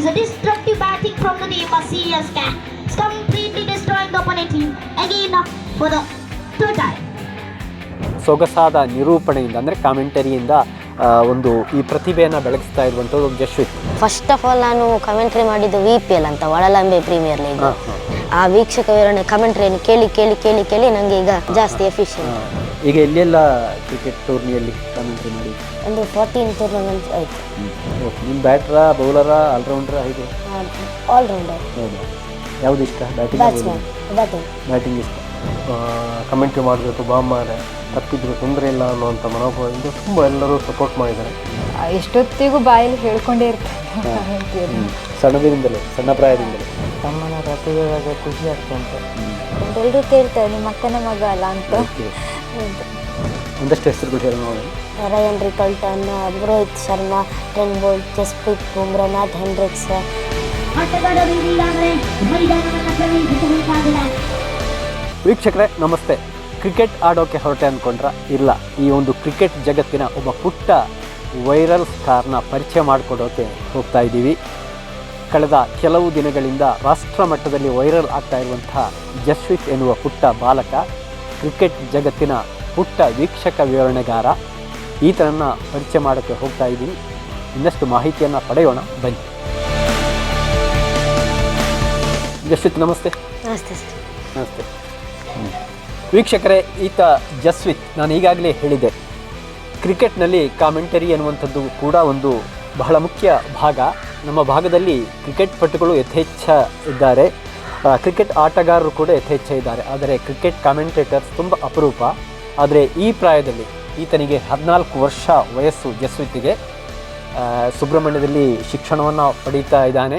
is a destructive batting from the team of CSK. It's completely destroying the opponent team. Again uh, for the third time. ಸೊಗಸಾದ ನಿರೂಪಣೆಯಿಂದ ಅಂದರೆ ಕಾಮೆಂಟರಿಯಿಂದ ಒಂದು ಈ ಪ್ರತಿಭೆಯನ್ನು ಬೆಳಗಿಸ್ತಾ ಇರುವಂಥದ್ದು ಜಶ್ವಿತ್ ಫಸ್ಟ್ ಆಫ್ ಆಲ್ ನಾನು ಕಮೆಂಟ್ರಿ ಮಾಡಿದ್ದು ವಿ ಪಿ ಎಲ್ ಅಂತ ಒಳಲಂಬೆ ಪ್ರೀಮಿಯರ್ ಲೀಗ್ ಆ ವೀಕ್ಷಕ ವಿವರಣೆ ಕಮೆಂಟ್ರಿಯನ್ನು ಕೇಳಿ ಕೇಳಿ ಕೇಳಿ ಕೇಳಿ ನನಗೆ ಈಗ ಜಾಸ್ತಿ ಎಫಿಷಿಯಂಟ್ ಈಗ ಎಲ್ಲೆಲ್ಲ ಕ್ರಿಕೆಟ್ ಟೂರ್ನಿಯಲ್ಲಿ ಕಾಮೆಂಟ್ರಿ ಮಾಡಿ. ಒಂದು ಫೋರ್ಟೀನ್ ಟೂರ್ನಮೆಂಟ್ ಆಯಿತು. ನಿಮ್ಮ ಬ್ಯಾಟ್ರಾ ಬೌಲರಾ ಆಲ್ರೌಂಡ್ರಾ ಹೇಗೆ? ಆಲ್ರೌಂಡರ್ ಹೌದಾ. ಯಾವುದು ಇಷ್ಟ? ಬ್ಯಾಟಿಂಗ್ ಬ್ಯಾಟ್ಸ್ಮನ್ ಬ್ಯಾಟಿಂಗ್ ಬ್ಯಾಟಿಂಗ್ ಇಷ್ಟ. ಕಮೆಂಟ್ರಿ ಮಾಡಬೇಕು ಬಾಂಬಾರೆ ತಪ್ಪಿದ್ರು ತೊಂದರೆ ಇಲ್ಲ ಅನ್ನುವಂಥ ಮನೋಭಾವದಿಂದ ತುಂಬ ಎಲ್ಲರೂ ಸಪೋರ್ಟ್ ಮಾಡಿದ್ದಾರೆ. ಎಷ್ಟೊತ್ತಿಗೂ ಬಾಯಲ್ಲಿ ಹೇಳ್ಕೊಂಡೇ ಇರ್ತಾರೆ ಸಣ್ಣದಿಂದಲೇ ಸಣ್ಣ ಪ್ರಾಯದಿಂದಲೇ. ತಮ್ಮನ ಪ್ರತಿಭೆ ಖುಷಿ ಆಗ್ತಂತೆ. ಎಲ್ಲರೂ ಕೇಳ್ತಾರೆ ನಿಮ್ಮ ಅಕ್ಕನ ಮಗ ಅಲ್ಲ ಅಂತ. ಒಂದಷ್ಟು ಹೆಸರುಗಳು ಹೇಳಿ ನೋಡಿ. Ryan Rickelton Rohit Sharma Trent Boult Jasprit Hendricks ಆಟಗಾರರು ಈಗಾಗಲೇ ಮೈದಾನವನ್ನು ಪ್ರವೇಶಿಸಬೇಕಾಗಿದೆ ವೀಕ್ಷಕರೇ ನಮಸ್ತೆ. ಕ್ರಿಕೆಟ್ ಆಡೋಕೆ ಹೊರಟೆ ಅಂದ್ಕೊಂಡ್ರ ಇಲ್ಲ. ಈ ಒಂದು ಕ್ರಿಕೆಟ್ ಜಗತ್ತಿನ ಒಬ್ಬ ಪುಟ್ಟ ವೈರಲ್ ಸ್ಟಾರ್ನ ಪರಿಚಯ ಮಾಡಿಕೊಡೋಕೆ ಹೋಗ್ತಾ ಇದ್ದೀವಿ. ಕಳೆದ ಕೆಲವು ದಿನಗಳಿಂದ ರಾಷ್ಟ್ರ ಮಟ್ಟದಲ್ಲಿ ವೈರಲ್ ಆಗ್ತಾ ಇರುವಂತಹ ಜಸ್ವಿತ್ ಎನ್ನುವ ಪುಟ್ಟ ಬಾಲಕ ಕ್ರಿಕೆಟ್ ಜಗತ್ತಿನ ಪುಟ್ಟ ವೀಕ್ಷಕ ವಿವರಣೆಗಾರ. ಈತನನ್ನು ಪರಿಚಯ ಮಾಡೋಕ್ಕೆ ಹೋಗ್ತಾ ಇದ್ದೀನಿ. ಇನ್ನಷ್ಟು ಮಾಹಿತಿಯನ್ನು ಪಡೆಯೋಣ. ಬನ್ನಿ. ಜಸ್ವಿತ್ ನಮಸ್ತೆ. ನಮಸ್ತೆ ಸರ್. ನಮಸ್ತೆ. ವೀಕ್ಷಕರೇ ಈತ ಜಸ್ವಿತ್. ನಾನು ಈಗಾಗಲೇ ಹೇಳಿದೆ. ಕ್ರಿಕೆಟ್ನಲ್ಲಿ ಕಾಮೆಂಟರಿ ಅನ್ನುವಂಥದ್ದು ಕೂಡ ಒಂದು ಬಹಳ ಮುಖ್ಯ ಭಾಗ. ನಮ್ಮ ಭಾಗದಲ್ಲಿ ಕ್ರಿಕೆಟ್ ಪಟುಗಳು ಯಥೇಚ್ಛ ಇದ್ದಾರೆ. ಕ್ರಿಕೆಟ್ ಆಟಗಾರರು ಕೂಡ ಯಥೇಚ್ಛ ಇದ್ದಾರೆ. ಆದರೆ ಕ್ರಿಕೆಟ್ ಕಾಮೆಂಟೇಟರ್ಸ್ ತುಂಬ ಅಪರೂಪ. ಆದರೆ ಈ ಪ್ರಾಯದಲ್ಲಿ ಈತನಿಗೆ ಹದಿನಾಲ್ಕು ವರ್ಷ ವಯಸ್ಸು ಜಸ್ವಿತಿಗೆ ಸುಬ್ರಹ್ಮಣ್ಯದಲ್ಲಿ ಶಿಕ್ಷಣವನ್ನು ಪಡೀತಾ ಇದ್ದಾನೆ.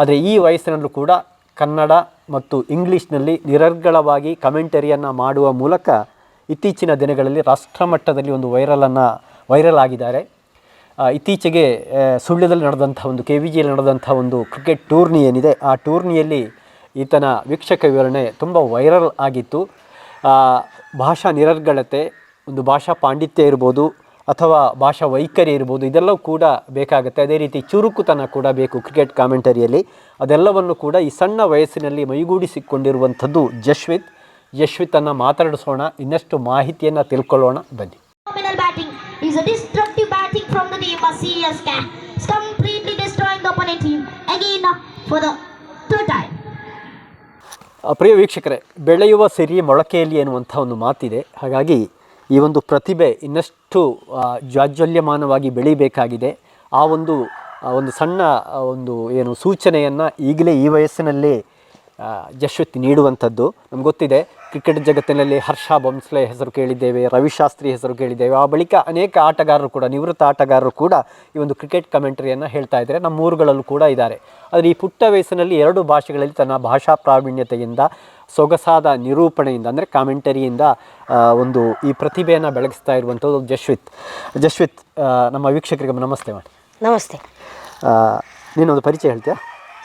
ಆದರೆ ಈ ವಯಸ್ಸಿನಲ್ಲೂ ಕೂಡ ಕನ್ನಡ ಮತ್ತು ಇಂಗ್ಲೀಷ್ನಲ್ಲಿ ನಿರರ್ಗಳವಾಗಿ ಕಮೆಂಟರಿಯನ್ನು ಮಾಡುವ ಮೂಲಕ ಇತ್ತೀಚಿನ ದಿನಗಳಲ್ಲಿ ರಾಷ್ಟ್ರಮಟ್ಟದಲ್ಲಿ ಒಂದು ವೈರಲನ್ನು, ವೈರಲ್ ಆಗಿದ್ದಾರೆ. ಇತ್ತೀಚೆಗೆ ಸುಳ್ಯದಲ್ಲಿ ನಡೆದಂಥ ಒಂದು ಕೆ ವಿ ಜಿಯಲ್ಲಿ ನಡೆದಂಥ ಒಂದು ಕ್ರಿಕೆಟ್ ಟೂರ್ನಿ ಏನಿದೆ, ಆ ಟೂರ್ನಿಯಲ್ಲಿ ಈತನ ವೀಕ್ಷಕ ವಿವರಣೆ ತುಂಬ ವೈರಲ್ ಆಗಿತ್ತು. ಭಾಷಾ ನಿರರ್ಗಳತೆ, ಒಂದು ಭಾಷಾ ಪಾಂಡಿತ್ಯ ಇರ್ಬೋದು, ಅಥವಾ ಭಾಷಾ ವೈಖರಿ ಇರ್ಬೋದು, ಇದೆಲ್ಲವೂ ಕೂಡ ಬೇಕಾಗುತ್ತೆ. ಅದೇ ರೀತಿ ಚುರುಕುತನ ಕೂಡ ಬೇಕು ಕ್ರಿಕೆಟ್ ಕಾಮೆಂಟರಿಯಲ್ಲಿ. ಅದೆಲ್ಲವನ್ನು ಕೂಡ ಈ ಸಣ್ಣ ವಯಸ್ಸಿನಲ್ಲಿ ಮೈಗೂಡಿಸಿಕೊಂಡಿರುವಂಥದ್ದು ಜಶ್ವಿತ್. ಯಶ್ವಿತನ್ನು ಮಾತಾಡಿಸೋಣ, ಇನ್ನಷ್ಟು ಮಾಹಿತಿಯನ್ನು ತಿಳ್ಕೊಳ್ಳೋಣ. ಬನ್ನಿ. For the third. ಪ್ರಿಯ ವೀಕ್ಷಕರೇ, ಬೆಳೆಯುವ ಸಿರಿ ಮೊಳಕೆಯಲ್ಲಿ ಎನ್ನುವಂಥ ಒಂದು ಮಾತಿದೆ. ಹಾಗಾಗಿ ಈ ಒಂದು ಪ್ರತಿಭೆ ಇನ್ನಷ್ಟು ಜಾಜ್ವಲ್ಯಮಾನವಾಗಿ ಬೆಳೀಬೇಕಾಗಿದೆ. ಆ ಒಂದು ಒಂದು ಸಣ್ಣ ಒಂದು ಏನು ಸೂಚನೆಯನ್ನು ಈಗಲೇ ಈ ವಯಸ್ಸಿನಲ್ಲಿ ಯಶಸ್ವಿ ನೀಡುವಂಥದ್ದು. ನಮ್ಗೆ ಗೊತ್ತಿದೆ ಕ್ರಿಕೆಟ್ ಜಗತ್ತಿನಲ್ಲಿ ಹರ್ಷ ಬೊಮ್ಸ್ಲೆ ಹೆಸರು ಕೇಳಿದ್ದೇವೆ ರವಿಶಾಸ್ತ್ರಿ ಹೆಸರು ಕೇಳಿದ್ದೇವೆ. ಆ ಬಳಿಕ ಅನೇಕ ಆಟಗಾರರು ಕೂಡ ನಿವೃತ್ತ ಆಟಗಾರರು ಕೂಡ ಈ ಒಂದು ಕ್ರಿಕೆಟ್ ಕಮೆಂಟ್ರಿಯನ್ನು ಹೇಳ್ತಾ ಇದ್ದಾರೆ. ನಮ್ಮ ಊರುಗಳಲ್ಲೂ ಕೂಡ ಇದ್ದಾರೆ. ಆದರೆ ಈ ಪುಟ್ಟ ವಯಸ್ಸಿನಲ್ಲಿ ಎರಡು ಭಾಷೆಗಳಲ್ಲಿ ತನ್ನ ಭಾಷಾ ಪ್ರಾವೀಣ್ಯತೆಯಿಂದ ಸೊಗಸಾದ ನಿರೂಪಣೆಯಿಂದ ಅಂದರೆ ಕಾಮೆಂಟರಿಯಿಂದ ಒಂದು ಈ ಪ್ರತಿಭೆಯನ್ನು ಬೆಳಗಿಸ್ತಾ ಇರುವಂಥದ್ದು ಜಶ್ವಿತ್. ಜಶ್ವಿತ್ ನಮ್ಮ ವೀಕ್ಷಕರಿಗೆ ನಮಸ್ತೆ ಮಾಡಿ. ನಮಸ್ತೆ. ನೀನೊಂದು ಪರಿಚಯ ಹೇಳ್ತೀಯಾ?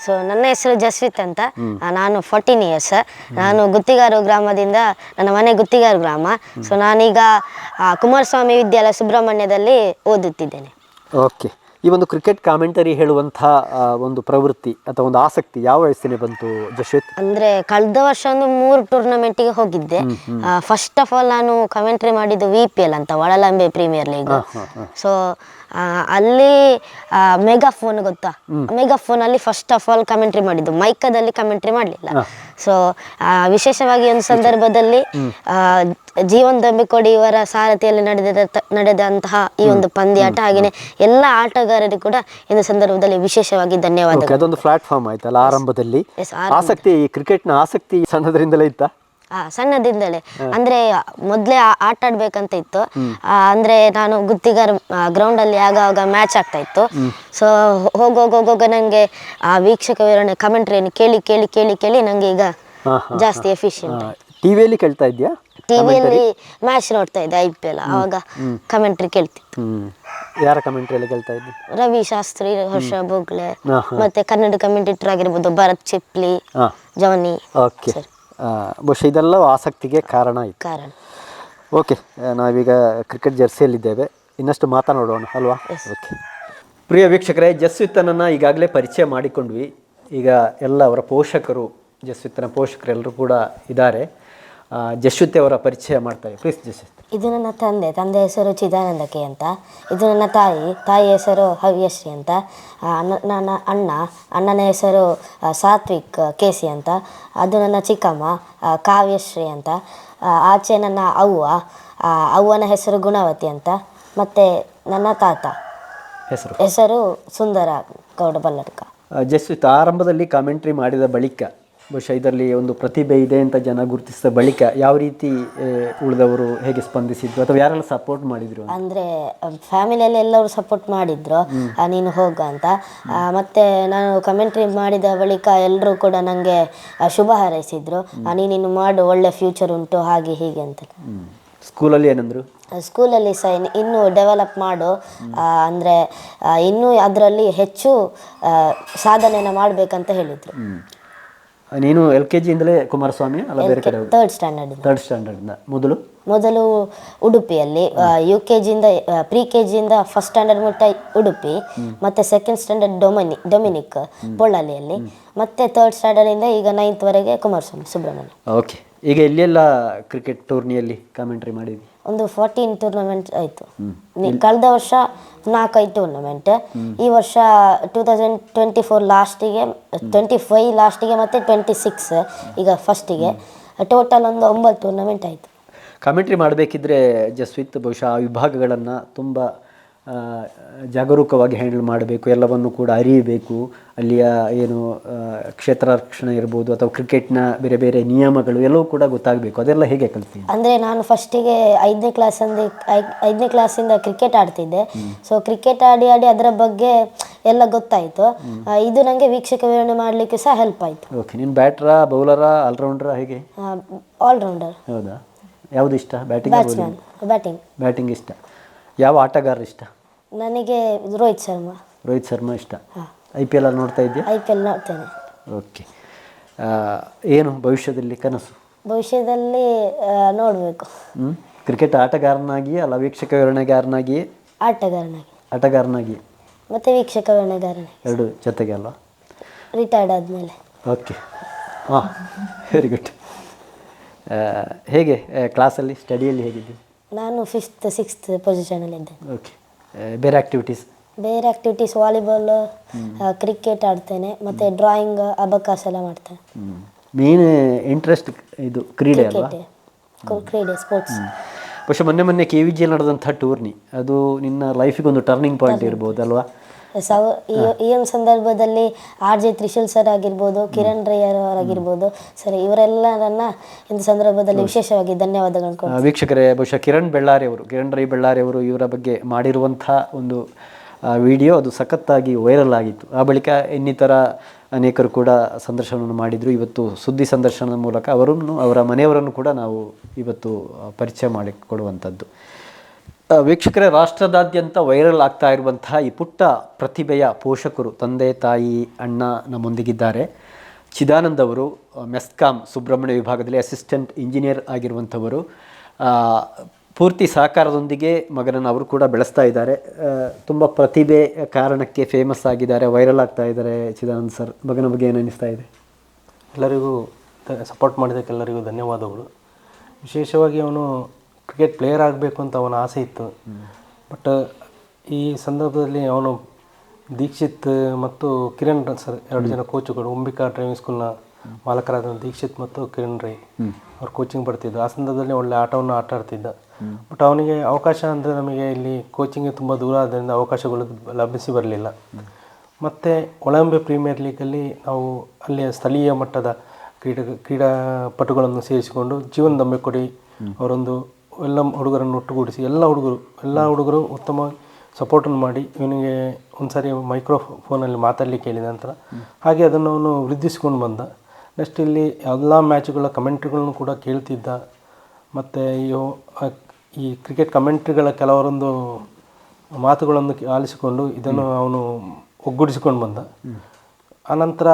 ಸೊ ನನ್ನ ಹೆಸರು ಜಸ್ವಿತ್ ಅಂತ. ಆ, ನಾನು ಫೋರ್ಟೀನ್ ಇಯರ್ಸ್ ನಾನು ಗುತ್ತಿಗಾರು ಗ್ರಾಮದಿಂದ ನನ್ನ ಮನೆ ಗುತ್ತಿಗಾರು ಗ್ರಾಮ. ಸೊ ನಾನೀಗ ಆ, ಕುಮಾರಸ್ವಾಮಿ ವಿದ್ಯಾಲಯ ಸುಬ್ರಹ್ಮಣ್ಯದಲ್ಲಿ ಓದುತ್ತಿದ್ದೇನೆ. ಓಕೆ ಈ ಒಂದು ಕ್ರಿಕೆಟ್ ಕಾಮೆಂಟರಿ ಹೇಳುವಂತಹ ಆ, ಒಂದು ಪ್ರವೃತ್ತಿ ಅಥವಾ ಒಂದು ಆಸಕ್ತಿ ಯಾವ ವಯಸ್ಸಿನ ಬಂತು ಜಶ್ವಿತ್ ಅಂದ್ರೆ ಕಳೆದ ವರ್ಷ ಒಂದು ಮೂರು ಟೂರ್ನಮೆಂಟಿಗೆ ಹೋಗಿದ್ದೆ. ಫಸ್ಟ್ ಆಫ್ ಆಲ್ ನಾನು ಕಮೆಂಟ್ರಿ ಮಾಡಿದ್ದು ವಿ ಪಿ ಎಲ್ ಅಂತ ಒಳಲಂಬೆ ಪ್ರೀಮಿಯರ್ ಲೀಗ್ ಸೊ ಅಲ್ಲಿ ಮೆಗಾಫೋನ್ ಗೊತ್ತಾ? ಮೆಗಾಫೋನ್ ಅಲ್ಲಿ ಫಸ್ಟ್ ಆಫ್ ಆಲ್ ಕಮೆಂಟ್ರಿ ಮಾಡಿದ್ದು. ಮೈಕದಲ್ಲಿ ಕಮೆಂಟ್ರಿ ಮಾಡಲಿಲ್ಲ. ಸೊ ವಿಶೇಷವಾಗಿ ಒಂದು ಸಂದರ್ಭದಲ್ಲಿ ಜೀವನ್ ದಂಬಿಕೋಡಿ ಇವರ ಸಾರಥಿಯಲ್ಲಿ ನಡೆದ ನಡೆದಂತಹ ಈ ಒಂದು ಪಂದ್ಯಾಟ ಹಾಗೇನೆ ಎಲ್ಲ ಆಟಗಾರರು ಕೂಡ ಈ ಸಂದರ್ಭದಲ್ಲಿ ವಿಶೇಷವಾಗಿ ಧನ್ಯವಾದ ಅದೊಂದು ಪ್ಲಾಟ್ಫಾರ್ಮ್ ಆಯ್ತಲ್ಲ ಆರಂಭದಲ್ಲಿ. ಆಸಕ್ತಿ ಕ್ರಿಕೆಟ್ ಕ್ರಿಕೆಟ್ನ ಆಸಕ್ತಿ ಸಣ್ಣದರಿಂದಲೇ ಇತ್ತಾ? ಆ, ಸಣ್ಣದಿಂದಲೇ ಅಂದ್ರೆ ಮೊದಲೇ ಆಟ ಆಡ್ಬೇಕಂತ ಇತ್ತು. ಆ, ಅಂದ್ರೆ ನಾನು ಗುತ್ತಿಗಾರ್ ಗ್ರೌಂಡ್ ಅಲ್ಲಿ ಆಗಾಗ ಮ್ಯಾಚ್ ಆಗ್ತಾ ಇತ್ತು. ಸೊ ಹೋಗೋಗೋಗೋಗ ಹೋಗೋಗ ನಂಗೆ ಆ ವೀಕ್ಷಕ ವಿವರಣೆ ಕಮೆಂಟ್ರಿಯನ್ನು ಕೇಳಿ ಕೇಳಿ ಕೇಳಿ ಕೇಳಿ ನಂಗೆ ಈಗ ಹಾ, ಹಾ, ಜಾಸ್ತಿ ಎಫಿಷಿಯಂಟ್ ಟಿವಿಯಲ್ಲಿ ಕೇಳ್ತಾ ಇದೆಯಾ ಟಿವಿಯಲ್ಲಿ ಮ್ಯಾಚ್ ನೋಡ್ತಾ ಇದ್ದೆ ಐ ಪಿ ಎಲ್ ಆವಾಗ ಕಮೆಂಟ್ರಿ ಕೇಳ್ತಿತ್ತು ಹ್ಮ್. ಯಾರ ಕಮೆಂಟ್ರಿಯಲ್ಲಿ ಕೇಳ್ತಾ ಇದ್ದಿ? ರವಿ ಶಾಸ್ತ್ರಿ ಹರ್ಷ ಬೋಗ್ಲೆ ಹಾ, ಹಾ. ಮತ್ತೆ ಕನ್ನಡ ಕಮೆಂಟೇಟರ್ ಆಗಿರ್ಬೋದು ಭರತ್ ಚಿಪ್ಲಿ ಹಾ. ಜವನಿ ಓಕೆ ಬಹುಶಃ ಇದೆಲ್ಲ ಆಸಕ್ತಿಗೆ ಕಾರಣ ಆಯಿತು ಕಾರಣ. ಓಕೆ ನಾವೀಗ ಕ್ರಿಕೆಟ್ ಜರ್ಸಿಯಲ್ಲಿದ್ದೇವೆ. ಇನ್ನಷ್ಟು ಮಾತನಾಡೋಣ ಅಲ್ವಾ? ಓಕೆ ಪ್ರಿಯ ವೀಕ್ಷಕರೇ ಜಸ್ವಿತ್ತನನ್ನು ಈಗಾಗಲೇ ಪರಿಚಯ ಮಾಡಿಕೊಂಡ್ವಿ. ಈಗ ಎಲ್ಲ ಅವರ ಪೋಷಕರು ಜಸ್ವಿತನ ಪೋಷಕರೆಲ್ಲರೂ ಕೂಡ ಇದ್ದಾರೆ. ಜಸ್ವಿತ್ ಅವರ ಪರಿಚಯ ಮಾಡ್ತಾರೆ. ಪ್ಲೀಸ್ ಜಸ್ವಿತ್. ಇದು ನನ್ನ ತಂದೆ ತಂದೆ ಹೆಸರು ಚಿದಾನಂದ ಕೆ ಅಂತ. ಇದು ನನ್ನ ತಾಯಿ ತಾಯಿ ಹೆಸರು ಹವ್ಯಶ್ರೀ ಅಂತ. ಅಣ್ಣ ನನ್ನ ಅಣ್ಣ ಅಣ್ಣನ ಹೆಸರು ಸಾತ್ವಿಕ್ ಕೆ ಸಿ ಅಂತ. ಅದು ನನ್ನ ಚಿಕ್ಕಮ್ಮ ಕಾವ್ಯಶ್ರೀ ಅಂತ. ಆಚೆ ನನ್ನ ಅವ್ವ ಅವ್ವನ ಹೆಸರು ಗುಣವತಿ ಅಂತ. ಮತ್ತು ನನ್ನ ತಾತ. ಹೆಸರು? ಹೆಸರು ಸುಂದರ ಗೌಡ ಬಲ್ಲಡ್ಕ. ಜಸ್ವಿತ್ ಆರಂಭದಲ್ಲಿ ಕಾಮೆಂಟ್ರಿ ಮಾಡಿದ ಬಳಿಕ ಬಹುಶಃ ಇದರಲ್ಲಿ ಒಂದು ಪ್ರತಿಭೆ ಇದೆ ಅಂತ ಜನ ಗುರುತಿಸಿದ ಬಳಿಕ ಯಾವ ರೀತಿ ಉಳಿದವರು ಹೇಗೆ ಸ್ಪಂದಿಸಿದ್ರು? ಅಥವಾ ಯಾರೆಲ್ಲ ಸಪೋರ್ಟ್ ಮಾಡಿದ್ರು ಅಂದ್ರೆ ಫ್ಯಾಮಿಲಿಯಲ್ಲಿ ಎಲ್ಲರೂ ಸಪೋರ್ಟ್ ಮಾಡಿದ್ರು. ನೀನು ಹೋಗ ಅಂತ. ಮತ್ತೆ ನಾನು ಕಮೆಂಟ್ರಿ ಮಾಡಿದ ಬಳಿಕ ಎಲ್ಲರೂ ಕೂಡ ನನಗೆ ಶುಭ ಹಾರೈಸಿದ್ರು. ನೀನು ಮಾಡು ಒಳ್ಳೆ ಫ್ಯೂಚರ್ ಉಂಟು ಹಾಗೆ ಹೀಗೆ ಅಂತ. ಸ್ಕೂಲಲ್ಲಿ ಏನಂದ್ರು? ಸ್ಕೂಲಲ್ಲಿ ಸಹ ಇನ್ನು- ಇನ್ನೂ ಡೆವಲಪ್ ಮಾಡು. ಅಂದ್ರೆ ಇನ್ನೂ ಅದರಲ್ಲಿ ಹೆಚ್ಚು ಸಾಧನೆಯನ್ನು ಮಾಡಬೇಕಂತ ಹೇಳಿದರು. ನೀನು ಎಲ್ ಕೆ ಜಿಯಿಂದಲೇ ಕುಮಾರಸ್ವಾಮಿ ಅಲ್ಲ ಬೇರೆ ಕಡೆ ತರ್ಡ್ ಸ್ಟ್ಯಾಂಡರ್ಡ್ ಥರ್ಡ್ ಸ್ಟ್ಯಾಂಡರ್ಡ್ನ ಮೊದಲು? ಮೊದಲು ಉಡುಪಿಯಲ್ಲಿ ಯು ಕೆ ಜಿಯಿಂದ ಪ್ರಿ ಕೆ ಜಿಯಿಂದ ಫಸ್ಟ್ ಸ್ಟ್ಯಾಂಡರ್ಡ್ ಮಟ್ಟ ಉಡುಪಿ ಮತ್ತೆ ಸೆಕೆಂಡ್ ಸ್ಟ್ಯಾಂಡರ್ಡ್ ಡೊಮಿನಿ ಡೊಮಿನಿಕ್ ಪೊಳ್ಳಾಲಿಯಲ್ಲಿ ಮತ್ತೆ ತರ್ಡ್ ಸ್ಟ್ಯಾಂಡರ್ಡಿಂದ ಈಗ ನೈನ್ತ್ವರೆಗೆ ಕುಮಾರಸ್ವಾಮಿ ಸುಬ್ರಹ್ಮಣ್ಯ. ಓಕೆ ಈಗ ಎಲ್ಲೆಲ್ಲ ಕ್ರಿಕೆಟ್ ಟೂರ್ನಿಯಲ್ಲಿ ಕಾಮೆಂಟ್ರಿ ಮಾಡಿದ್ವಿ? ಒಂದು ಫೋರ್ಟೀನ್ ಟೂರ್ನಮೆಂಟ್ ಆಯಿತು. ಕಳೆದ ವರ್ಷ ನಾಲ್ಕೈದು ಟೂರ್ನಮೆಂಟ್ ಈ ವರ್ಷ ಟೂ ತೌಸಂಡ್ ಟ್ವೆಂಟಿ ಫೋರ್ ಲಾಸ್ಟಿಗೆ ಟ್ವೆಂಟಿ ಫೈವ್ ಲಾಸ್ಟಿಗೆ ಮತ್ತು ಟ್ವೆಂಟಿ ಸಿಕ್ಸ್ ಈಗ ಫಸ್ಟಿಗೆ ಟೋಟಲ್ ಒಂದು ಒಂಬತ್ತು ಟೂರ್ನಮೆಂಟ್ ಆಯಿತು. ಕಮೆಂಟ್ರಿ ಮಾಡಬೇಕಿದ್ರೆ ಜಸ್ವಿತ್ ಬಹುಶಃ ಆ ವಿಭಾಗಗಳನ್ನು ತುಂಬ ಜಾಗರೂಕವಾಗಿ ಹ್ಯಾಂಡಲ್ ಮಾಡಬೇಕು ಎಲ್ಲವನ್ನು ಕೂಡ ಅರಿಯಬೇಕು. ಅಲ್ಲಿಯ ಏನು ಕ್ಷೇತ್ರ ರಕ್ಷಣೆ ಇರ್ಬೋದು ಅಥವಾ ಕ್ರಿಕೆಟ್ನ ಬೇರೆ ಬೇರೆ ನಿಯಮಗಳು ಎಲ್ಲವೂ ಕೂಡ ಗೊತ್ತಾಗಬೇಕು. ಅದೆಲ್ಲ ಹೇಗೆ ಕಲ್ತೀನಿ ಅಂದರೆ ನಾನು ಫಸ್ಟಿಗೆ ಐದನೇ ಕ್ಲಾಸಂದ ಐದನೇ ಕ್ಲಾಸಿಂದ ಕ್ರಿಕೆಟ್ ಆಡ್ತಿದ್ದೆ. ಸೊ ಕ್ರಿಕೆಟ್ ಆಡಿ ಆಡಿ ಅದರ ಬಗ್ಗೆ ಎಲ್ಲ ಗೊತ್ತಾಯಿತು. ಇದು ನನಗೆ ವೀಕ್ಷಕ ವಿವರಣೆ ಮಾಡಲಿಕ್ಕೆ ಸಹ ಹೆಲ್ಪ್ ಆಯಿತು. ಓಕೆ ನೀನು ಬ್ಯಾಟ್ರಾ ಬೌಲರಾ ಆಲ್ರೌಂಡ್ರಾ ಹೇಗೆ? ಆಲ್ರೌಂಡರ್ ಹೌದಾ? ಯಾವುದು ಇಷ್ಟ? ಬ್ಯಾಟಿಂಗ್ ಬ್ಯಾಟಿಂಗ್ ಬ್ಯಾಟಿಂಗ್ ಇಷ್ಟ. ಯಾವ ಆಟಗಾರ ಇಷ್ಟ? ನನಗೆ ರೋಹಿತ್ ಶರ್ಮಾ. ರೋಹಿತ್ ಶರ್ಮಾ ಇಷ್ಟ. ಐ ಪಿ ಎಲ್ ಅಲ್ಲಿ ನೋಡ್ತಾ ಇದೆಯಾ ಐ ಪಿ ಎಲ್ ನೋಡ್ತೇನೆ. ಓಕೆ. ಏನು ಭವಿಷ್ಯದಲ್ಲಿ ಕನಸು? ಭವಿಷ್ಯದಲ್ಲಿ ನೋಡಬೇಕು. ಕ್ರಿಕೆಟ್ ಆಟಗಾರನಾಗಿ ಅಲ್ಲ ವೀಕ್ಷಕ ವಿವರಣೆಗಾರನಾಗಿ ಆಟಗಾರನಾಗಿ. ಆಟಗಾರನಾಗಿ ಮತ್ತು ವೀಕ್ಷಕ ವಿವರಣೆಗಾರನಾಗಿ ಎರಡು ಜೊತೆಗೆ ಅಲ್ವಾ? ರಿಟೈರ್ಡ್ ಆದಮೇಲೆ. ಓಕೆ. ಹಾಂ ವೆರಿ ಗುಡ್ ಹೇಗೆ ಕ್ಲಾಸಲ್ಲಿ ಸ್ಟಡಿಯಲ್ಲಿ ಹೇಗಿದ್ದೀವಿ ನಾನು ಫಿಫ್ತ್ ಸಿಕ್ಸ್ತ್ ಪೊಸಿಷನಲ್ಲಿದ್ದೆ ಓಕೆ ಬೇರೆ ಆಕ್ಟಿವಿಟೀಸ್ ಬೇರೆ ಆಕ್ಟಿವಿಟೀಸ್ ವಾಲಿಬಾಲ್ ಕ್ರಿಕೆಟ್ ಆಡ್ತೇನೆ ಮತ್ತು ಡ್ರಾಯಿಂಗ್ ಅಬಕಾಸ್ ಎಲ್ಲ ಮಾಡ್ತೇನೆ. ಮೇನ್ ಇಂಟ್ರೆಸ್ಟ್ ಇದು ಕ್ರೀಡೆ ಅಲ್ವಾ? ಕ್ರಿಕೆಟ್ ಕ್ರೀಡೆ ಸ್ಪೋರ್ಟ್ಸ್ ಪಶ್ಚ ಮೊನ್ನೆ ಮೊನ್ನೆ ಕೆ ವಿ ಜಿ ನಡೆದಂಥ ಟೂರ್ನಿ ಅದು ನಿನ್ನ ಲೈಫಿಗೆ ಒಂದು ಟರ್ನಿಂಗ್ ಪಾಯಿಂಟ್ ಇರ್ಬೋದಲ್ವಾ? ಸವ ಈ ಈ ಒಂದು ಸಂದರ್ಭದಲ್ಲಿ ಆರ್ ಜೆ ತ್ರಿಶೂಲ್ ಸರ್ ಆಗಿರ್ಬೋದು ಕಿರಣ್ ರೈಯರ್ ಅವರಾಗಿರ್ಬೋದು ಸರ್ ಇವರೆಲ್ಲರನ್ನ ಇಂದು ಸಂದರ್ಭದಲ್ಲಿ ವಿಶೇಷವಾಗಿ ಧನ್ಯವಾದಗಳು ಕೊಡ್ತೀನಿ. ವೀಕ್ಷಕರೇ ಬಹುಶಃ ಕಿರಣ್ ಬೆಳ್ಳಾರಿ ಅವರು ಕಿರಣ್ ರೈ ಬೆಳ್ಳಾರಿ ಅವರು ಇವರ ಬಗ್ಗೆ ಮಾಡಿರುವಂಥ ಒಂದು ವಿಡಿಯೋ ಅದು ಸಖತ್ತಾಗಿ ವೈರಲ್ ಆಗಿತ್ತು. ಆ ಬಳಿಕ ಇನ್ನಿತರ ಅನೇಕರು ಕೂಡ ಸಂದರ್ಶನವನ್ನು ಮಾಡಿದರು. ಇವತ್ತು ಸುದ್ದಿ ಸಂದರ್ಶನದ ಮೂಲಕ ಅವರನ್ನು ಅವರ ಮನೆಯವರನ್ನು ಕೂಡ ನಾವು ಇವತ್ತು ಪರಿಚಯ ಮಾಡಿಕೊಡುವಂಥದ್ದು. ವೀಕ್ಷಕರೇ, ರಾಷ್ಟ್ರದಾದ್ಯಂತ ವೈರಲ್ ಆಗ್ತಾ ಇರುವಂತಹ ಈ ಪುಟ್ಟ ಪ್ರತಿಭೆಯ ಪೋಷಕರು, ತಂದೆ, ತಾಯಿ, ಅಣ್ಣ ನಮ್ಮೊಂದಿಗಿದ್ದಾರೆ. ಚಿದಾನಂದ್ ಅವರು ಮೆಸ್ಕಾಂ ಸುಬ್ರಹ್ಮಣ್ಯ ವಿಭಾಗದಲ್ಲಿ ಅಸಿಸ್ಟೆಂಟ್ ಇಂಜಿನಿಯರ್ ಆಗಿರುವಂಥವರು. ಪೂರ್ತಿ ಸಹಕಾರದೊಂದಿಗೆ ಮಗನನ್ನು ಅವರು ಕೂಡ ಬೆಳೆಸ್ತಾ ಇದ್ದಾರೆ. ತುಂಬ ಪ್ರತಿಭೆ ಕಾರಣಕ್ಕೆ ಫೇಮಸ್ ಆಗಿದ್ದಾರೆ, ವೈರಲ್ ಆಗ್ತಾ ಇದ್ದಾರೆ ಚಿದಾನಂದ್ ಸರ್. ಮಗನ ಬಗ್ಗೆ ಏನು ಅನ್ನಿಸ್ತಾ ಇದೆ? ಎಲ್ಲರಿಗೂ ಸಪೋರ್ಟ್ ಮಾಡಿದ್ದಕ್ಕೆಲ್ಲರಿಗೂ ಧನ್ಯವಾದಗಳು. ವಿಶೇಷವಾಗಿ ಅವನು ಕ್ರಿಕೆಟ್ ಪ್ಲೇಯರ್ ಆಗಬೇಕು ಅಂತ ಅವನ ಆಸೆ ಇತ್ತು. ಬಟ್ ಈ ಸಂದರ್ಭದಲ್ಲಿ ಅವನು ದೀಕ್ಷಿತ್ ಮತ್ತು ಕಿರಣ್ ಸರ್ ಎರಡು ಜನ ಕೋಚುಗಳು ಅಂಬಿಕಾ ಡ್ರೈವಿಂಗ್ ಸ್ಕೂಲ್ನ ಮಾಲಕರಾದ ದೀಕ್ಷಿತ್ ಮತ್ತು ಕಿರಣ್ ರೈ ಅವ್ರು ಕೋಚಿಂಗ್ ಬರ್ತಿದ್ದು ಆ ಸಂದರ್ಭದಲ್ಲಿ ಒಳ್ಳೆ ಆಟವನ್ನು ಆಟ ಆಡ್ತಿದ್ದ. ಬಟ್ ಅವನಿಗೆ ಅವಕಾಶ ಅಂದರೆ ನಮಗೆ ಇಲ್ಲಿ ಕೋಚಿಂಗ್ ತುಂಬ ದೂರ ಆದ್ದರಿಂದ ಅವಕಾಶಗಳು ಲಭಿಸಿ ಬರಲಿಲ್ಲ. ಮತ್ತು ಒಳಂಬೆ ಪ್ರೀಮಿಯರ್ ಲೀಗಲ್ಲಿ ನಾವು ಅಲ್ಲಿಯ ಸ್ಥಳೀಯ ಮಟ್ಟದ ಕ್ರೀಡಾ, ಕ್ರೀಡಾಪಟುಗಳನ್ನು ಸೇರಿಸಿಕೊಂಡು ಜೀವನದೊಮ್ಮೆ ಕೊಡಿ ಅವರೊಂದು ಎಲ್ಲ ಹುಡುಗರನ್ನು ಒಟ್ಟುಗೂಡಿಸಿ, ಎಲ್ಲ ಹುಡುಗರು ಎಲ್ಲ ಹುಡುಗರು ಉತ್ತಮ ಸಪೋರ್ಟನ್ನು ಮಾಡಿ ಇವನಿಗೆ ಒಂದು ಸಾರಿ ಮೈಕ್ರೋ ಫೋನಲ್ಲಿ ಮಾತಾಡಲಿಕ್ಕೆ ಹೇಳಿದ ನಂತರ ಹಾಗೆ ಅದನ್ನು ಅವನು ವೃದ್ಧಿಸ್ಕೊಂಡು ಬಂದ. ನೆಕ್ಸ್ಟ್ ಇಲ್ಲಿ ಎಲ್ಲ ಮ್ಯಾಚ್ಗಳ ಕಮೆಂಟ್ರಿಗಳನ್ನು ಕೂಡ ಕೇಳ್ತಿದ್ದ. ಮತ್ತು ಈ ಕ್ರಿಕೆಟ್ ಕಮೆಂಟ್ರಿಗಳ ಕೆಲವರೊಂದು ಮಾತುಗಳನ್ನು ಆಲಿಸಿಕೊಂಡು ಇದನ್ನು ಅವನು ಒಗ್ಗೂಡಿಸಿಕೊಂಡು ಬಂದ. ಆನಂತರ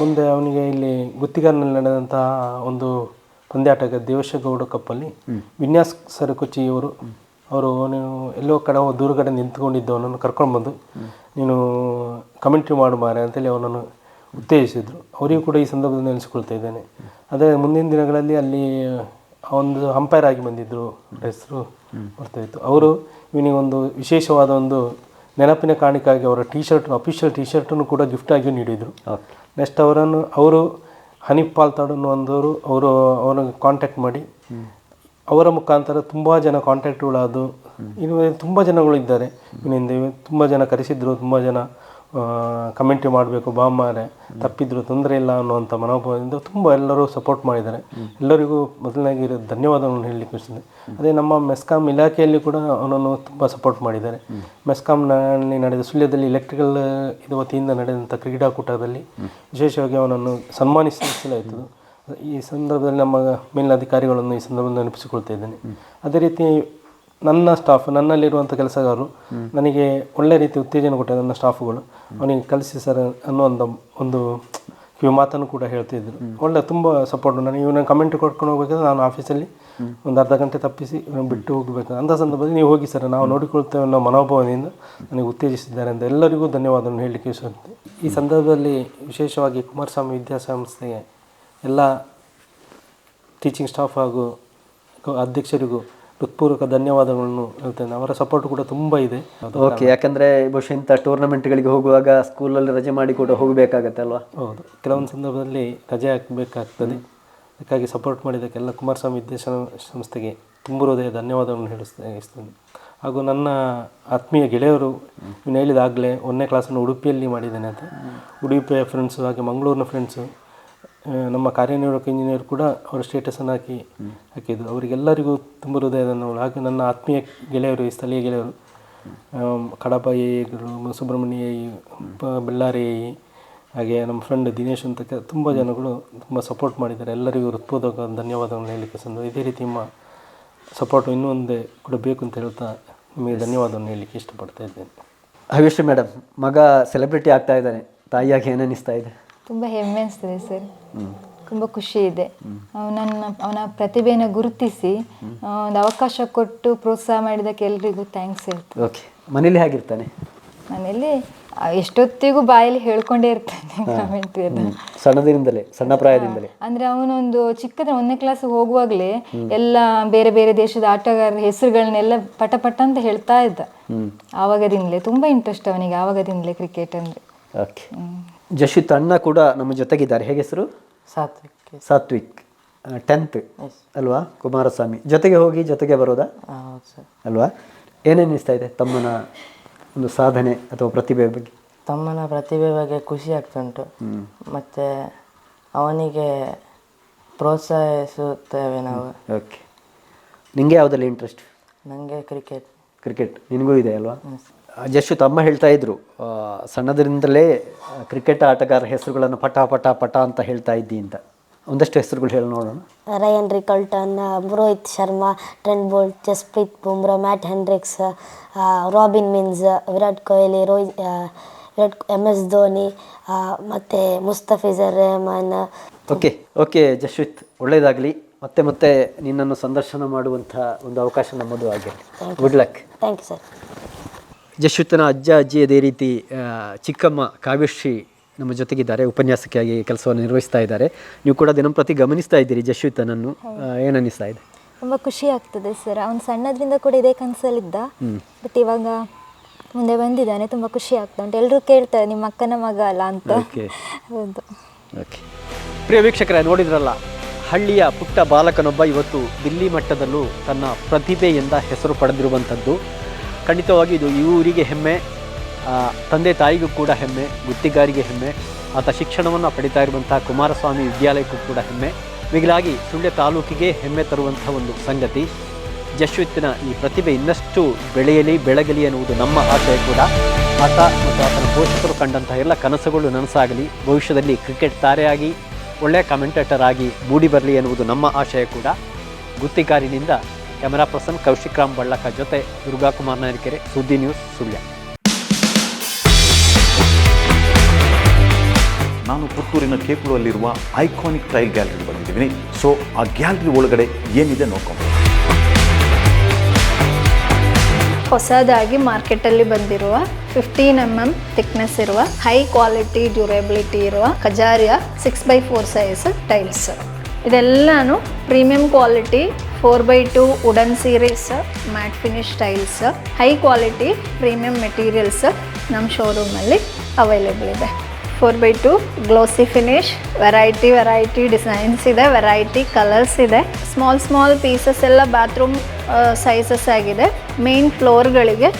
ಮುಂದೆ ಅವನಿಗೆ ಇಲ್ಲಿ ಗುತ್ತಿಗಾರಿನಲ್ಲಿ ನಡೆದಂತಹ ಒಂದು ಪಂದ್ಯಾಟಕ್ಕೆ ದೇವೇಶಗೌಡ ಕಪ್ಪಲ್ಲಿ ವಿನ್ಯಾಸ್ ಸರಕುಚಿಯವರು ಅವರು ನೀವು ಎಲ್ಲೋ ಕಡೆ ದೂರಗಡೆ ನಿಂತ್ಕೊಂಡಿದ್ದವನನ್ನು ಕರ್ಕೊಂಡ್ಬಂದು ನೀನು ಕಮೆಂಟ್ರಿ ಮಾಡು ಮಾರೆ ಅಂತೇಳಿ ಅವನನ್ನು ಉತ್ತೇಜಿಸಿದರು. ಅವರಿಗೂ ಕೂಡ ಈ ಸಂದರ್ಭದಲ್ಲಿ ನೆನೆಸಿಕೊಳ್ತಾ ಇದ್ದೇನೆ. ಅದೇ ಮುಂದಿನ ದಿನಗಳಲ್ಲಿ ಅಲ್ಲಿ ಒಂದು ಅಂಪೈರ್ ಆಗಿ ಬಂದಿದ್ದರು ಹೆಸರು ಬರ್ತಾಯಿತ್ತು ಅವರು ಇವನಿಗೆ ಒಂದು ವಿಶೇಷವಾದ ಒಂದು ನೆನಪಿನ ಕಾಣಿಕೆಯಾಗಿ ಅವರ ಟೀ ಶರ್ಟ್ ಅಫಿಷಿಯಲ್ ಟೀ ಶರ್ಟನ್ನು ಕೂಡ ಗಿಫ್ಟಾಗಿ ನೀಡಿದರು. ನೆಕ್ಸ್ಟ್ ಅವರನ್ನು ಅವರು ಹನೀಫ್ ಪಾಲ್ತಾಡ್ ಅಂದವರು, ಅವರು ಅವನಿಗೆ ಕಾಂಟ್ಯಾಕ್ಟ್ ಮಾಡಿ. ಅವರ ಮುಖಾಂತರ ತುಂಬ ಜನ ಕಾಂಟ್ಯಾಕ್ಟ್ಗಳಾದು ಇನ್ನು ತುಂಬ ಜನಗಳು ಇದ್ದಾರೆ. ಇವನಿಂದ ತುಂಬ ಜನ ಕರೆಸಿದ್ರು, ತುಂಬ ಜನ ಕಮೆಂಟ್ರಿ ಮಾಡಬೇಕು ಬಾಮಾರೆ ತಪ್ಪಿದ್ರು ತೊಂದರೆ ಇಲ್ಲ ಅನ್ನುವಂಥ ಮನೋಭಾವದಿಂದ ತುಂಬ ಎಲ್ಲರೂ ಸಪೋರ್ಟ್ ಮಾಡಿದ್ದಾರೆ. ಎಲ್ಲರಿಗೂ ಮೊದಲನೇಗೆ ಧನ್ಯವಾದಗಳನ್ನು ಹೇಳಲಿಕ್ಕೆ ಇಷ್ಟೆ ಅದೇ ನಮ್ಮ ಮೆಸ್ಕಾಂ ಇಲಾಖೆಯಲ್ಲಿ ಕೂಡ ಅವನನ್ನು ತುಂಬ ಸಪೋರ್ಟ್ ಮಾಡಿದ್ದಾರೆ. ಮೆಸ್ಕಾಂನಲ್ಲಿ ನಡೆದ ಸುಳ್ಯದಲ್ಲಿ ಎಲೆಕ್ಟ್ರಿಕಲ್ ಇದು ವತಿಯಿಂದ ನಡೆದಂಥ ಕ್ರೀಡಾಕೂಟದಲ್ಲಿ ವಿಶೇಷವಾಗಿ ಅವನನ್ನು ಸನ್ಮಾನಿಸಲಾಯಿತು ಈ ಸಂದರ್ಭದಲ್ಲಿ ನಮ್ಮ ಮೇಲಧಿಕಾರಿಗಳನ್ನು ಈ ಸಂದರ್ಭದಲ್ಲಿ ನೆನಪಿಸಿಕೊಳ್ತಾ ಇದ್ದೇನೆ. ಅದೇ ರೀತಿ ನನ್ನ ಸ್ಟಾಫ್ ನನ್ನಲ್ಲಿರುವಂಥ ಕೆಲಸಗಾರರು ನನಗೆ ಒಳ್ಳೆ ರೀತಿ ಉತ್ತೇಜನ ಕೊಟ್ಟ ನನ್ನ ಸ್ಟಾಫುಗಳು ಅವನಿಗೆ ಕಲಿಸಿ ಸರ್ ಅನ್ನೋ ಒಂದು ಒಂದು ಕಿವಿ ಮಾತನ್ನು ಕೂಡ ಹೇಳ್ತಿದ್ರು ಒಳ್ಳೆ ತುಂಬ ಸಪೋರ್ಟ್ ನನಗೆ ಇವನ ಕಮೆಂಟ್ ಕೊಟ್ಕೊಂಡು ಹೋಗ್ಬೇಕಾದ್ರೆ ನಾನು ಆಫೀಸಲ್ಲಿ ಒಂದು ಅರ್ಧ ಗಂಟೆ ತಪ್ಪಿಸಿ ಬಿಟ್ಟು ಹೋಗಬೇಕು ಅಂಥ ಸಂದರ್ಭದಲ್ಲಿ ನೀವು ಹೋಗಿ ಸರ್ ನಾವು ನೋಡಿಕೊಳ್ತೇವೆ ಅನ್ನೋ ಮನೋಭಾವದಿಂದ ನನಗೆ ಉತ್ತೇಜಿಸಿದ್ದಾರೆ ಅಂತ ಎಲ್ಲರಿಗೂ ಧನ್ಯವಾದವನ್ನು ಹೇಳಲಿಕ್ಕೆ ಇಷ್ಟಂತೆ ಈ ಸಂದರ್ಭದಲ್ಲಿ ವಿಶೇಷವಾಗಿ ಕುಮಾರಸ್ವಾಮಿ ವಿದ್ಯಾಸಂಸ್ಥೆಗೆ ಎಲ್ಲ ಟೀಚಿಂಗ್ ಸ್ಟಾಫ್ ಹಾಗೂ ಅಧ್ಯಕ್ಷರಿಗೂ ಹೃತ್ಪೂರ್ವಕ ಧನ್ಯವಾದಗಳನ್ನು ಹೇಳ್ತೇನೆ. ಅವರ ಸಪೋರ್ಟ್ ಕೂಡ ತುಂಬ ಇದೆ. ಓಕೆ ಯಾಕಂದರೆ ಬಹುಶಃ ಇಂಥ ಟೂರ್ನಮೆಂಟ್ಗಳಿಗೆ ಹೋಗುವಾಗ ಸ್ಕೂಲಲ್ಲಿ ರಜೆ ಮಾಡಿ ಕೂಡ ಹೋಗಬೇಕಾಗತ್ತೆ ಅಲ್ವಾ? ಹೌದು. ಕೆಲವೊಂದು ಸಂದರ್ಭದಲ್ಲಿ ರಜೆ ಹಾಕಬೇಕಾಗ್ತದೆ. ಅದಕ್ಕಾಗಿ ಸಪೋರ್ಟ್ ಮಾಡಿದ್ದಕ್ಕೆಲ್ಲ ಕುಮಾರಸ್ವಾಮಿ ನಿರ್ದೇಶನ ಸಂಸ್ಥೆಗೆ ತುಂಬ ಹೃದಯ ಧನ್ಯವಾದಗಳನ್ನು ಹೇಳಿಸ್ತೇನೆ ಹಾಗೂ ನನ್ನ ಆತ್ಮೀಯ ಗೆಳೆಯರು ಇನ್ನು ಹೇಳಿದಾಗಲೇ ಒಂದನೇ ಕ್ಲಾಸನ್ನು ಉಡುಪಿಯಲ್ಲಿ ಮಾಡಿದ್ದೇನೆ ಅಂತ. ಉಡುಪಿಯ ಫ್ರೆಂಡ್ಸು ಹಾಗೆ ಮಂಗಳೂರಿನ ಫ್ರೆಂಡ್ಸು ನಮ್ಮ ಕಾರ್ಯನಿರ್ವಾಹಕ ಇಂಜಿನಿಯರ್ ಕೂಡ ಅವರ ಸ್ಟೇಟಸನ್ನು ಹಾಕಿ ಹಾಕಿದ್ರು ಅವರಿಗೆಲ್ಲರಿಗೂ ತುಂಬ ಹೃದಯ ಧನ್ಯವಾದ ಹಾಗೆ ನನ್ನ ಆತ್ಮೀಯ ಗೆಳೆಯರು ಈ ಸ್ಥಳೀಯ ಗೆಳೆಯರು ಕಡಪ ಸುಬ್ರಹ್ಮಣ್ಯ ಎ, ಬ- ಬೆಳ್ಳಾರಿ ಹಾಗೆ ನಮ್ಮ ಫ್ರೆಂಡ್ ದಿನೇಶ್ ಅಂತ ತುಂಬ ಜನಗಳು ತುಂಬ ಸಪೋರ್ಟ್ ಮಾಡಿದ್ದಾರೆ. ಎಲ್ಲರಿಗೂ ಹೃತ್ಪೂರ್ವಕ ಧನ್ಯವಾದಗಳನ್ನು ಹೇಳಲಿಕ್ಕೆ ಸಂದ ಇದೇ ರೀತಿ ನಿಮ್ಮ ಸಪೋರ್ಟ್ ಇನ್ನೂ ಒಂದೇ ಕೂಡ ಬೇಕು ಅಂತ ಹೇಳ್ತಾ ನಿಮಗೆ ಧನ್ಯವಾದವನ್ನು ಹೇಳಲಿಕ್ಕೆ ಇಷ್ಟಪಡ್ತಾ ಇದ್ದೇನೆ. ಹವಿಶ್ರೀ ಮೇಡಮ್ ಮಗ ಸೆಲೆಬ್ರಿಟಿ ಆಗ್ತಾ ಇದ್ದಾನೆ. ತಾಯಿಯಾಗಿ ಏನಿಸ್ತಾ ಇದೆ? ತುಂಬ ಹೆಮ್ಮೆ ಅನಿಸ್ತದೆ ಸರ್ ತುಂಬ ಖುಷಿ ಇದೆ. ಅವನನ್ನ ಅವನ ಪ್ರತಿಭೆಯನ್ನು ಗುರುತಿಸಿ ಒಂದು ಅವಕಾಶ ಕೊಟ್ಟು ಪ್ರೋತ್ಸಾಹ ಮಾಡಿದಕ್ಕೆ ಎಲ್ರಿಗೂ ಥ್ಯಾಂಕ್ಸ್ ಹೇಳ್ತೀನಿ. ಓಕೆ ಮನೇಲಿ ಹೇಗಿರ್ತಾನೆ? ಮನೇಲಿ ಎಷ್ಟೊತ್ತಿಗೂ ಬಾಯಲ್ಲಿ ಹೇಳ್ಕೊಂಡೇ ಇರ್ತಾನೆ ಕಮೆಂಟ್ರಿ ಎಲ್ಲ. ಸಣ್ಣದಿನಿಂದಲೇ ಸಣ್ಣ ಪ್ರಾಯದಿಂದಲೇ. ಅಂದ್ರೆ ಅವನೊಂದು ಚಿಕ್ಕದ ಒಂದನೇ ಕ್ಲಾಸ್ ಹೋಗುವಾಗಲೇ ಎಲ್ಲ ಬೇರೆ ಬೇರೆ ದೇಶದ ಆಟಗಾರರ ಹೆಸರುಗಳನ್ನೆಲ್ಲ ಪಟ ಪಟ ಅಂತ ಹೇಳ್ತಾ ಇದ್ದ. ಆವಾಗದಿಂದಲೇ ತುಂಬಾ ಇಂಟ್ರೆಸ್ಟ್ ಅವನಿಗೆ ಆವಾಗದಿಂದಲೇ ಕ್ರಿಕೆಟ್ ಅಂದ್ರೆ. ಓಕೆ ಜಶಿತ್ ಅಣ್ಣ ಕೂಡ ನಮ್ಮ ಜೊತೆಗಿದ್ದಾರೆ. ಹೇಗೆ ಹೆಸರು? ಸಾತ್ವಿಕ್. ಸಾತ್ವಿಕ್. ಟೆಂತ್ ಅಲ್ವಾ? ಕುಮಾರಸ್ವಾಮಿ. ಜೊತೆಗೆ ಹೋಗಿ ಜೊತೆಗೆ ಬರೋದಾ? ಹೌದು ಸರ್. ಅಲ್ವಾ? ಏನೇನಿಸ್ತಾ ಇದೆ ತಮ್ಮನ ಒಂದು ಸಾಧನೆ ಅಥವಾ ಪ್ರತಿಭೆ ಬಗ್ಗೆ? ತಮ್ಮನ ಪ್ರತಿಭೆ ಬಗ್ಗೆ ಖುಷಿ ಆಗ್ತುಂಟು ಮತ್ತು ಅವನಿಗೆ ಪ್ರೋತ್ಸಾಹಿಸುತ್ತೇವೆ ನಾವು. ಓಕೆ ನಿಮಗೆ ಯಾವುದಲ್ಲಿ ಇಂಟ್ರೆಸ್ಟ್ ನನಗೆ ಕ್ರಿಕೆಟ್ ಕ್ರಿಕೆಟ್ ನಿನಗೂ ಇದೆ ಅಲ್ವಾ? ಜಶು ತಮ್ಮ ಹೇಳ್ತಾ ಇದ್ರು ಸಣ್ಣದರಿಂದಲೇ ಕ್ರಿಕೆಟ್ ಆಟಗಾರ ಹೆಸರುಗಳನ್ನು ಪಟ ಪಟ ಪಟ ಅಂತ ಹೇಳ್ತಾ ಇದ್ದಿ ಅಂತ. ಒಂದಷ್ಟು ಹೆಸರುಗಳು ಹೇಳಿ ನೋಡೋಣ. Ryan Rickelton Rohit Sharma Trent Boult Jasprit Bumrah Matt Henriques Robin Minz Virat Kohli Rohit Virat M S Dhoni ಮತ್ತು ಮತ್ತೆ ಮುಸ್ತಫಿಜರ್ ರೆಹಮಾನ್ ಓಕೆ ಓಕೆ ಜಶ್ವಿತ್ ಒಳ್ಳೆಯದಾಗಲಿ ಮತ್ತೆ ಮತ್ತೆ ನಿನ್ನನ್ನು ಸಂದರ್ಶನ ಮಾಡುವಂಥ ಒಂದು ಅವಕಾಶ ನಮ್ಮದು ಆಗಿರಲಿ good luck thank you sir ಜಶ್ವಿತನ ಅಜ್ಜ ಅಜ್ಜಿ ಅದೇ ರೀತಿ ಚಿಕ್ಕಮ್ಮ ಕಾವ್ಯಶ್ರೀ ನಮ್ಮ ಜೊತೆಗಿದ್ದಾರೆ ಉಪನ್ಯಾಸಕಿಯಾಗಿ ಕೆಲಸವನ್ನು ನಿರ್ವಹಿಸ್ತಾ ಇದ್ದಾರೆ. ನೀವು ಕೂಡ ದಿನಂಪ್ರತಿ ಗಮನಿಸ್ತಾ ಇದ್ದೀರಿ ಜಶ್ವಿತನನ್ನು ಏನನ್ನಿಸ್ತಾ ಇದೆ? ತುಂಬ ಖುಷಿ ಆಗ್ತದೆ ಸರ್. ಅವನು ಸಣ್ಣದ್ರಿಂದ ಕೂಡ ಇದೇ ಕನಸಲ್ಲಿದ್ದ. ಬಟ್ ಇವಾಗ ಮುಂದೆ ಬಂದಿದ್ದಾನೆ ತುಂಬ ಖುಷಿ ಆಗ್ತಾ ಉಂಟು. ಎಲ್ಲರೂ ಕೇಳ್ತಾರೆ ನಿಮ್ಮ ಅಕ್ಕನ ಮಗ ಅಲ್ಲ ಅಂತ. ಹೌದು. ಓಕೆ ಪ್ರಿಯ ವೀಕ್ಷಕರೇ ನೋಡಿದ್ರಲ್ಲ ಹಳ್ಳಿಯ ಪುಟ್ಟ ಬಾಲಕನೊಬ್ಬ ಇವತ್ತು ದಿಲ್ಲಿ ಮಟ್ಟದಲ್ಲೂ ತನ್ನ ಪ್ರತಿಭೆಯಿಂದ ಹೆಸರು ಪಡೆದಿರುವಂಥದ್ದು. ಖಂಡಿತವಾಗಿ ಇದು ಈ ಊರಿಗೆ ಹೆಮ್ಮೆ ತಂದೆ ತಾಯಿಗೂ ಕೂಡ ಹೆಮ್ಮೆ, ಗುತ್ತಿಗಾರಿಗೆ ಹೆಮ್ಮೆ, ಆತ ಶಿಕ್ಷಣವನ್ನು ಪಡಿತಾ ಇರುವಂತಹ ಕುಮಾರಸ್ವಾಮಿ ವಿದ್ಯಾಲಯಕ್ಕೂ ಕೂಡ ಹೆಮ್ಮೆ. ಮಿಗಿಲಾಗಿ ಸುಳ್ಯ ತಾಲೂಕಿಗೆ ಹೆಮ್ಮೆ ತರುವಂಥ ಒಂದು ಸಂಗತಿ, ಜಶ್ವಿತ್ತಿನ ಈ ಪ್ರತಿಭೆ ಇನ್ನಷ್ಟು ಬೆಳೆಯಲಿ, ಬೆಳಗಲಿ ಎನ್ನುವುದು ನಮ್ಮ ಆಶಯ ಕೂಡ. ಆತ ಮತ್ತು ಆತನ ಪೋಷಕರು ಕಂಡಂತಹ ಎಲ್ಲ ಕನಸುಗಳು ನನಸಾಗಲಿ. ಭವಿಷ್ಯದಲ್ಲಿ ಕ್ರಿಕೆಟ್ ತಾರೆಯಾಗಿ, ಒಳ್ಳೆಯ ಕಮೆಂಟೇಟರ್ ಆಗಿ ಮೂಡಿ ಬರಲಿ ಎನ್ನುವುದು ನಮ್ಮ ಆಶಯ ಕೂಡ. ಗುತ್ತಿಗಾರಿನಿಂದ ಕ್ಯಾಮರಾ ಪರ್ಸನ್ ಕೌಶಿಕ್ ರಾಮ್ ಬಳ್ಳಕ. ಜೊತೆ ದುರ್ಗಾ ಕುಮಾರ್ ನಾಯಕೆರೆ. ಸುದ್ದಿ ನ್ಯೂಸ್ ಸುಳ್ಯ. ನಾನು ಪುತ್ತೂರಿನ ಕೇಕುಳಲ್ಲಿರುವ ಐಕಾನಿಕ್ ಟ್ರೈಲ್ ಗ್ಯಾಲರಿ ಬಂದಿದ್ದೀನಿ. ಸೊ ಆ ಗ್ಯಾಲರಿ ಒಳಗಡೆ ಏನಿದೆ ನೋಡ್ಕೊಂಡು ಹೊಸದಾಗಿ ಮಾರ್ಕೆಟಲ್ಲಿ ಬಂದಿರುವ ಫಿಫ್ಟೀನ್ ಎಂ ಎಂ ಥಿಕ್ನೆಸ್ ಇರುವ ಹೈ ಕ್ವಾಲಿಟಿ ಡ್ಯೂರೇಬಿಲಿಟಿ ಇರುವ Kajaria six by four size tiles ಇದೆಲ್ಲಾನು premium quality four by two wooden series matt finish tiles high quality premium materials ನಮ್ಮ ಶೋರೂಮಲ್ಲಿ ಅವೈಲೇಬಲ್ ಇದೆ. Four by two glossy finish variety variety designs ಇದೆ. Variety colours ಇದೆ. Small small pieces ಎಲ್ಲ bathroom sizes ಆಗಿದೆ. Main ಫ್ಲೋರ್ಗಳಿಗೆ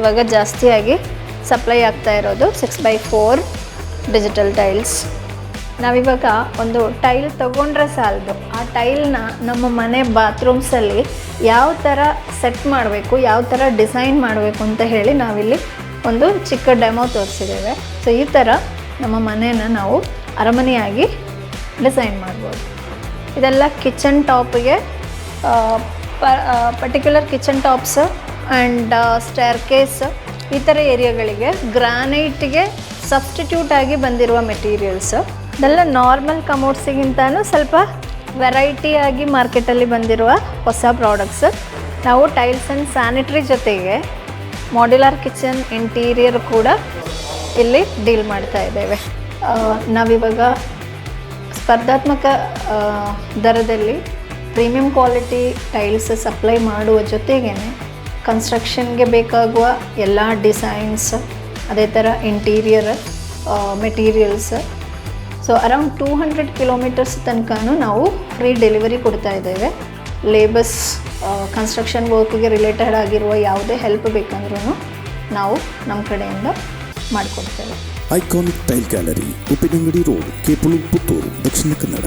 ಇವಾಗ ಜಾಸ್ತಿಯಾಗಿ ಸಪ್ಲೈ ಆಗ್ತಾ ಇರೋದು six by four digital tiles ನಾವಿವಾಗ ಒಂದು ಟೈಲ್ ತಗೊಂಡ್ರೆ ಸಾಲದು. ಆ ಟೈಲ್ನ ನಮ್ಮ ಮನೆ ಬಾತ್ರೂಮ್ಸಲ್ಲಿ ಯಾವ ಥರ ಸೆಟ್ ಮಾಡಬೇಕು, ಯಾವ ಥರ ಡಿಸೈನ್ ಮಾಡಬೇಕು ಅಂತ ಹೇಳಿ ನಾವಿಲ್ಲಿ ಒಂದು ಚಿಕ್ಕ ಡೆಮೋ ತೋರಿಸಿದ್ದೇವೆ. ಸೊ ಈ ಥರ ನಮ್ಮ ಮನೇನ ನಾವು ಅರಮನೆಯಾಗಿ ಡಿಸೈನ್ ಮಾಡ್ಬೋದು. ಇದೆಲ್ಲ kitchen ಟಾಪಿಗೆ particular kitchen tops and staircase ಈ ಥರ ಏರಿಯಾಗಳಿಗೆ ಗ್ರಾನೈಟ್ಗೆ ಸಬ್ಸ್ಟಿಟ್ಯೂಟ್ ಆಗಿ ಬಂದಿರುವ ಮೆಟೀರಿಯಲ್ಸ್ ಇದೆಲ್ಲ ನಾರ್ಮಲ್ ಕಮೋಡ್ಸಿಗಿಂತನೂ ಸ್ವಲ್ಪ ವೆರೈಟಿಯಾಗಿ ಮಾರ್ಕೆಟಲ್ಲಿ ಬಂದಿರುವ ಹೊಸ ಪ್ರಾಡಕ್ಟ್ಸ್ ನಾವು ಟೈಲ್ಸ್ ಆ್ಯಂಡ್ ಸ್ಯಾನಿಟ್ರಿ ಜೊತೆಗೆ ಮಾಡ್ಯುಲರ್ ಕಿಚನ್ ಇಂಟೀರಿಯರ್ ಕೂಡ ಇಲ್ಲಿ ಡೀಲ್ ಮಾಡ್ತಾ ಇದ್ದೇವೆ. ನಾವಿವಾಗ ಸ್ಪರ್ಧಾತ್ಮಕ ದರದಲ್ಲಿ ಪ್ರೀಮಿಯಂ ಕ್ವಾಲಿಟಿ ಟೈಲ್ಸ್ ಸಪ್ಲೈ ಮಾಡುವ ಜೊತೆಗೇ ಕನ್ಸ್ಟ್ರಕ್ಷನ್ಗೆ ಬೇಕಾಗುವ ಎಲ್ಲ ಡಿಸೈನ್ಸ್ ಅದೇ ಥರ interior materials so around two hundred kilometres ತನಕನೂ ನಾವು ಫ್ರೀ ಡೆಲಿವರಿ ಕೊಡ್ತಾ ಇದ್ದೇವೆ. ಲೇಬರ್ಸ್ ಕನ್ಸ್ಟ್ರಕ್ಷನ್ ವರ್ಕ್ಗೆ ರಿಲೇಟೆಡ್ ಆಗಿರುವ ಯಾವುದೇ ಹೆಲ್ಪ್ ಬೇಕಂದ್ರೂ ನಾವು ನಮ್ಮ ಕಡೆಯಿಂದ ಮಾಡಿಕೊಡ್ತೇವೆ. Iconic tile gallery Uppinangady road Kepalu Puttur Dakshina Kannada